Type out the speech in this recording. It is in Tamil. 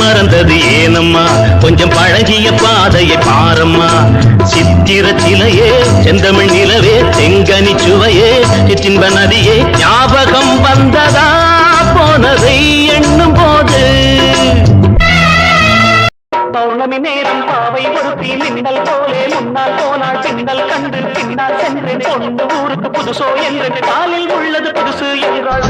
மறந்தது ஏனம்மா? கொஞ்சம் பழகிய பாதையை பாரம்மா. சித்திர சிலையே செந்தமிழ் நிலவே தெங்கனி சுவையே சிற்றின்ப நதியே ஞாபகம் வந்ததா? போனதை எண்ணும் போது. பௌர்ணமி நேரம் பாவை ஒருத்தி மின்னல் போலே முன்னால் போனால் பின்னல் கண்டு பின்னால் சென்று கொண்டு ஊருக்கு புதுசோ என்று காலில் உள்ளது புதுசு என்றாள்